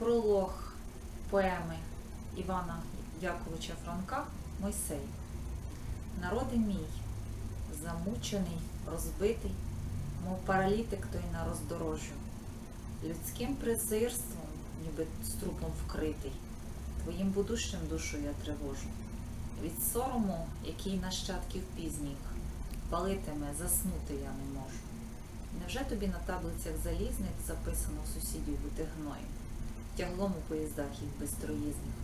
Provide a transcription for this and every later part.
Пролог поеми Івана Яковича Франка Мойсей. Народи мій, замучений, розбитий, мов паралітик той на роздорожжю, людським презирством, ніби струпом вкритий, твоїм будущим душу я тривожу. Від сорому, який нащадків пізніх, палитиме, заснути я не можу. Невже тобі на таблицях залізних записано сусідів бути гноєм? Тяглом у поїздах їх безтроїзних?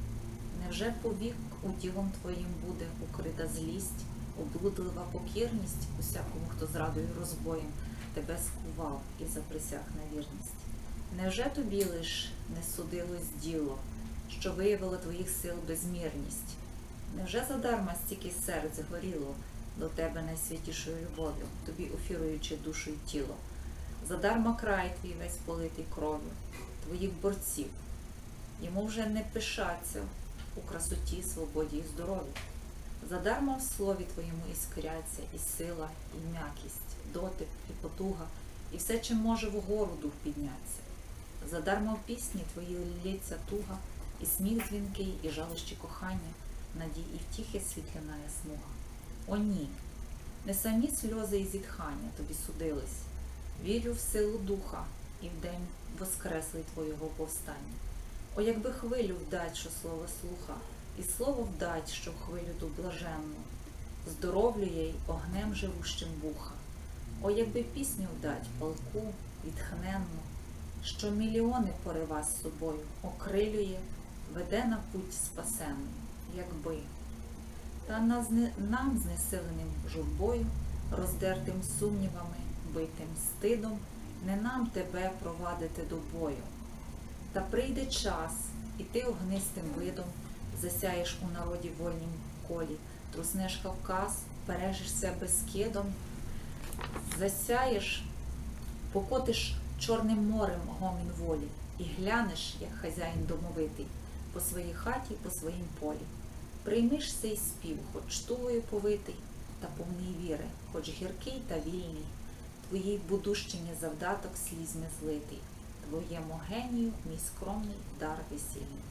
Невже повік уділом твоїм буде укрита злість, облудлива покірність усякому, хто зрадою розбоєм тебе скував і заприсяг на вірність? Невже тобі лиш не судилось діло, що виявило твоїх сил безмірність? Невже задарма стільки серць горіло до тебе найсвятішою любов'ю, тобі офіруючи душу й тіло? Задарма край твій весь политий кров'ю, твоїх борців. Йому вже не пишаться у красоті, свободі і здоров'ї. Задарма в слові твоєму іскряться і сила, і м'якість, дотик, і потуга, і все, чим може вгору дух підняться. Задарма в пісні твої лється туга, і сміх дзвінкий, і жалощі кохання, надій і втіхи світлянає смуга. О ні, не самі сльози і зітхання тобі судились. Вірю в силу духа і в день воскреслий твого повстання. О, якби хвилю вдать, що слово слуха, і слово вдать, що хвилю ту блаженну, здоровлює й огнем живущим вуха. О, якби пісню вдать, палку, відхненну, що мільйони порива з собою окрилює, веде на путь спасенну, якби. Та нам знесиленим журбою, роздертим сумнівами, битим стидом, не нам тебе провадити до бою. Та прийде час, і ти огнистим видом засяєш у народі вольнім колі, труснеш Кавказ, пережишся безкидом, засяєш, покотиш чорним морем гомін волі, і глянеш, як хазяїн домовитий, по своїй хаті, по своїм полі. Приймиш цей спів, хоч тугою повитий, та повний віри, хоч гіркий та вільний, твоїй будущині завдаток слізьми злитий, твоєму генію мій скромний дар весільний.